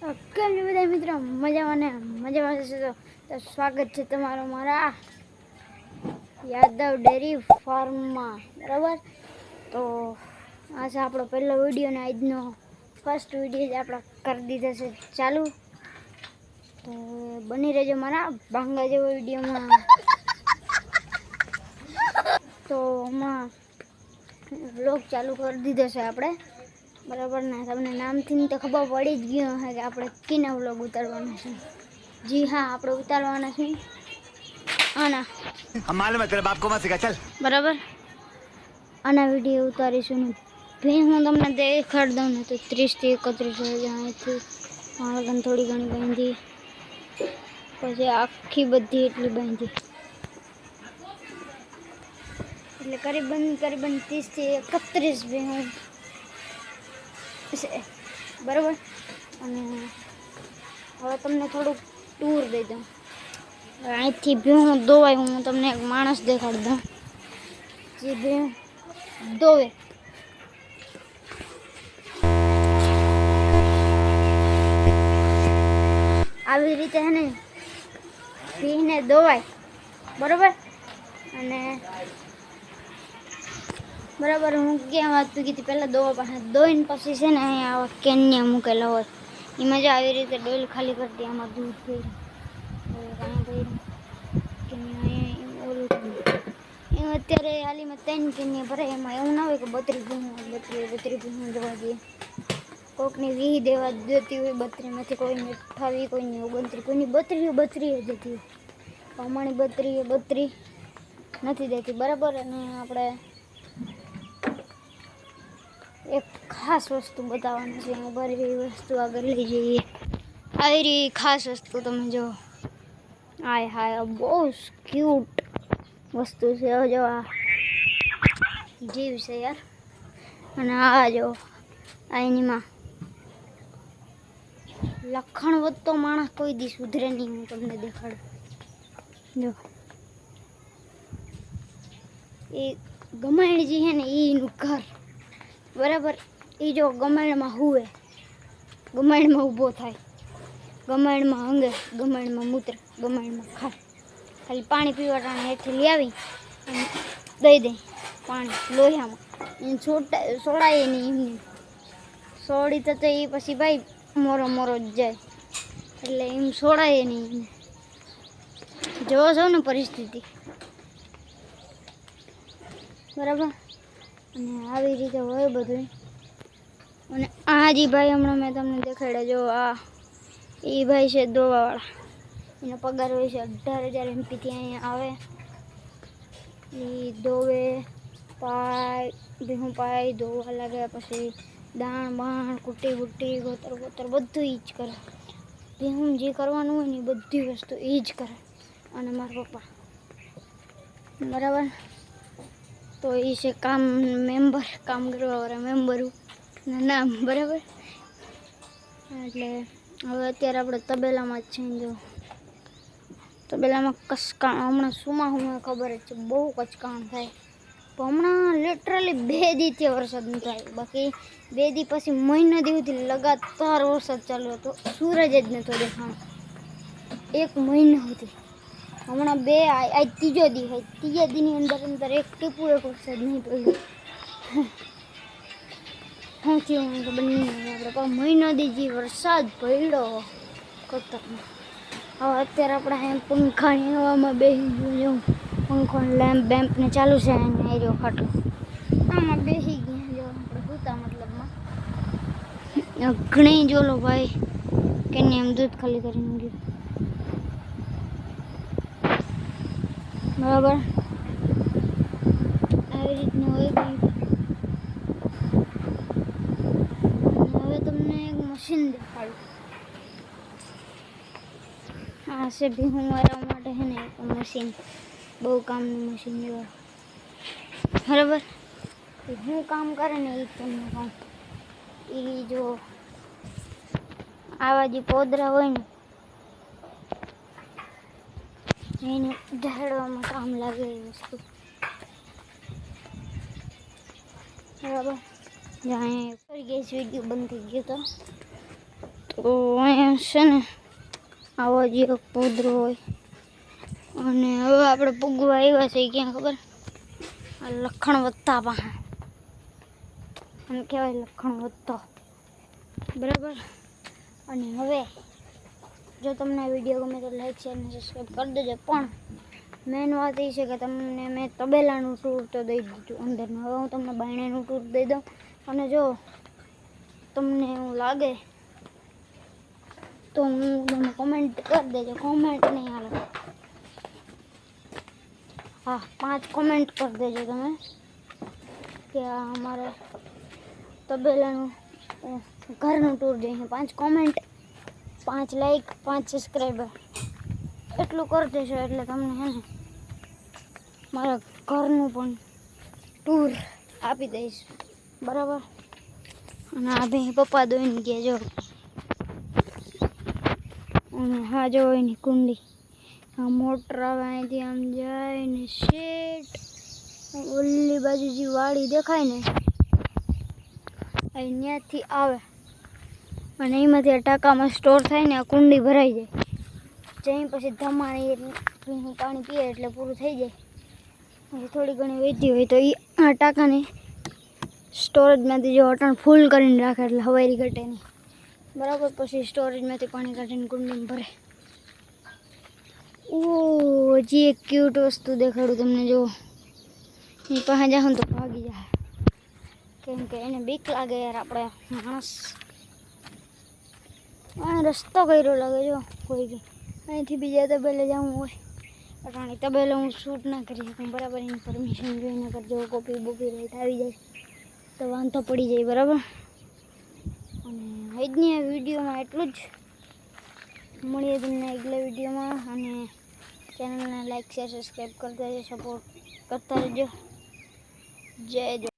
કેમ છે બધા મિત્રો, મજામાં ને? મજામાં હશે તો? સ્વાગત છે તમારું મારા યાદવ ડેરી ફાર્મમાં, બરાબર? તો આ છે આપણો પહેલો વીડિયો ને આજનો ફર્સ્ટ વીડિયો જ આપણે કરી દીધો છે. ચાલુ? તો બની રહેજો મારા ભાંગા જેવો વિડીયોમાં. તો હમણાં વ્લોગ ચાલુ કરી દીધો છે આપણે. બરાબર ના? તમને નામથી તો ખબર પડી જ ગયો હશે કે આપણે કીના વ્લોગ ઉતારવાના છે. જી હા આપણે ઉતારવાના છે. આના. અમારે મતલબ આપકો માં શીખા ચાલ. બરાબર? આના વીડિયો ઉતારીશું ને. હું તમને દેખાડ દઉં ને તો ત્રીસથી એકત્રીસ અહીંથી આગળ થોડી ઘણી બાંધી. પછી આખી બધી એટલી બાંધી. એટલે કરીબન કરીબન ત્રીસથી એકત્રીસ બી હું છે. બરાબર? અને હવે તમને થોડુંક ટૂર દઈ દઉં. અહીંથી ભેહું દોવાય, હું તમને એક માણસ દેખાડી દઉં. જે ભીણ દોવે. આવી રીતે હે ને ભીને દોવાય. બરાબર? અને બરાબર, હું ક્યાં વાત કીધી? પહેલાં દોવા પાસે દોઈને પછી છે ને અહીંયા આવા કેન્યા મૂકેલા હોય. એમાં જો આવી રીતે ડોલ ખાલી કરતી આમાં દૂધ ભર્યું. અત્યારે હાલીમાં ત્રણ કેન્યા ભરાય, એમાં એવું ના હોય કે બત્રી ભૂંગું બત્રી બત્રી ભૂંગું જોવા જઈએ કોકની વીહ દેવા જતી હોય બત્રીમાંથી કોઈને અઠાવી કોઈની ઓગણત્રીસ, કોઈની બત્રીઓ બત્રીએ દેતી હોય. અમારી બત્રીએ બત્રી નથી દેતી. બરાબર, અને આપણે એક ખાસ વસ્તુ બતાવવાની છે, હું બધી વસ્તુ આગળ લઈ જઈએ. આવી રહી ખાસ વસ્તુ તમે જો. હાય હાય બહુ ક્યુટ વસ્તુ છે જો આ. જીવ છે યાર. અને આ જો, આ એનીમાં લખણ વધતો માણસ કોઈ દી સુધરે નહીં, હું તમને દેખાડું. જો. એ ગમાયણજી છે ને એનું ઘર. બરાબર એ જો ગમાયણમાં હુવે. ગમાયણમાં ઊભો થાય. ગમાયણમાં હંગે ગમાયણમાં મૂત્ર ગમાયણમાં ખાય. ખાલી પાણી પીવાટાને હેઠી લઈ આવી અને દઈ દઈ પાણી લોહિયામાં. એને છોટા, સોડાય નહીં એમને. સોડી તો એ પછી ભાઈ મોરો મોરો જ જાય. એટલે એમ સોડાય નહીં એમને. જોવો છો ને પરિસ્થિતિ? બરાબર? અને આવી રીતે હોય બધું અને આ જે ભાઈ હમણાં મેં તમને દેખાડ્યા, જો આ એ ભાઈ છે દોવાવાળા. એનો પગાર હોય છે અઢાર હજાર એમપીથી અહીંયા આવે. એ દોવે, પાય, ભીહું પાય ધોવા લાગે પછી દાણ, બાણ, કુટી બુટી ગોતર ગોતર બધું એ જ કરે. ભીહું જે કરવાનું હોય ને એ બધી વસ્તુ એ જ કરે. અને મારા પપ્પા. બરાબર? તો એ છે કામ મેમ્બર કામ કરવાવાળા મેમ્બરું નામ, બરાબર? એટલે હવે અત્યારે આપણે તબેલામાં જ છીએ જો. તબેલામાં કસકાણ હમણાં સુમાં હું ખબર જ છે, બહુ કચકાણ થાય. પણ હમણાં લિટરલી બે દીથી વરસાદ ન થાય બાકી બે દી પછી મહિના દિવસથી લગાતાર વરસાદ ચાલુ હતો. સૂરજ જ નહોતો દેખાણો. એક મહિના સુધી હમણાં બે આજ ત્રીજો દી હોય. ત્રીજા દીની અંદર અંદર એક ટીપું એક વરસાદ નહીં પડ્યો. શું નહીં આપણે પણ મહિનો દીજી વરસાદ પડ્યો ખતરનાક હવે અત્યારે આપણે એમ પંખાની હવામાં બેસી ગયું પંખો લેમ્પ બેમ્પને ચાલુ છે એને એરિયો ખાટલો. આમાં બેસી ગયા જો આપણે સૂતા મતલબમાં. ઘણી જોલો ભાઈ, કે એમ દૂધ ખાલી કરીને ગયું. બરાબર. આવી રીતનું હોય કંઈક હવે તમને એક મશીન દેખાડું. આ છે ભીહું મારા માટે છે ને, એક મશીન બહુ કામનું મશીન જોવા બરાબર? હું કામ કરે ને એ તમને કામ એ જો, આવા જે પોદરા હોય ને એને ઢાળવામાં કામ લાગે એ વસ્તુ. બરાબર? જાણે ફરી ગેસ વીડિયો બંધ થઈ ગયો હતો તો અહીંયા છે ને, આવો જ પોદરો હોય. અને હવે આપણે પૂગવા આવ્યા છે ક્યાં ખબર? આ લખણ વત્તા પાસે અને કહેવાય લખણ વધતો. બરાબર? અને હવે જો તમને આ વીડિયો ગમે તો લાઈક શેર અને સબસ્ક્રાઈબ કરી દેજો. પણ મેન વાત એ છે કે તમને મેં તબેલાનું ટૂર તો દઈ દીધું અંદરનું. હવે હું તમને બાયણાનું ટૂર દઈ દઉં. અને જો તમને એવું લાગે તો હું તમે કોમેન્ટ કરી દેજો. કોમેન્ટ નહીં હાલો હા પાંચ કોમેન્ટ કરી દેજો તમે કે આ અમારે તબેલાનું અ, ઘરનું ટૂર જઈએ પાંચ કોમેન્ટ પાંચ લાઈક પાંચ સબસ્ક્રાઈબર એટલું કરી દેશો એટલે તમને હે ને મારા ઘરનું પણ ટૂર આપી દઈશ. બરાબર? અને આ ભાઈ પપ્પા દોઈને ગયા જો. અને હા જો એની કુંડી. આ મોટર આવે અહીંથી આમ જાય ને શેટ ઓલી બાજુ જે વાડી દેખાય ને અહીંયાથી આવે. અને એમાંથી આ ટાંકામાં સ્ટોર થાય ને આ કુંડી ભરાઈ જાય. જઈ પછી ધમાણી એટલે પાણી પીએ એટલે પૂરું થઈ જાય. પછી થોડી ઘણી વહેતી હોય તો એ આ ટાંકાને સ્ટોરેજમાંથી જો અટણ ફૂલ કરીને રાખે એટલે હવારી ઘટે નહીં. બરાબર, પછી સ્ટોરેજમાંથી પાણી કાઢીને કુંડીમાં ભરે. ઓ હજી એક ક્યુટ વસ્તુ દેખાડું તમને જો એ પાસે જાઉં તો ભાગી જાય. કેમ કે એને બીક લાગે યાર આપણે માણસ. આ રસ્તો કર્યો લાગે જો, કોઈ બી અહીંથી બીજા તબેલે જવું હોય. અટાણી તબેલે હું શૂટ ના કરી શકું, બરાબર? એની પરમિશન જોઈને કરજો કોપી બોપી રાઈટ આવી જાય. તો વાંધો પડી જાય, બરાબર? અને આજની આ વિડીયોમાં એટલું જ. મળીએ તમને આગલા વિડીયોમાં. અને ચેનલને લાઈક શેર સબસ્ક્રાઈબ કરતા રહેજો સપોર્ટ કરતા રહેજો. જય જો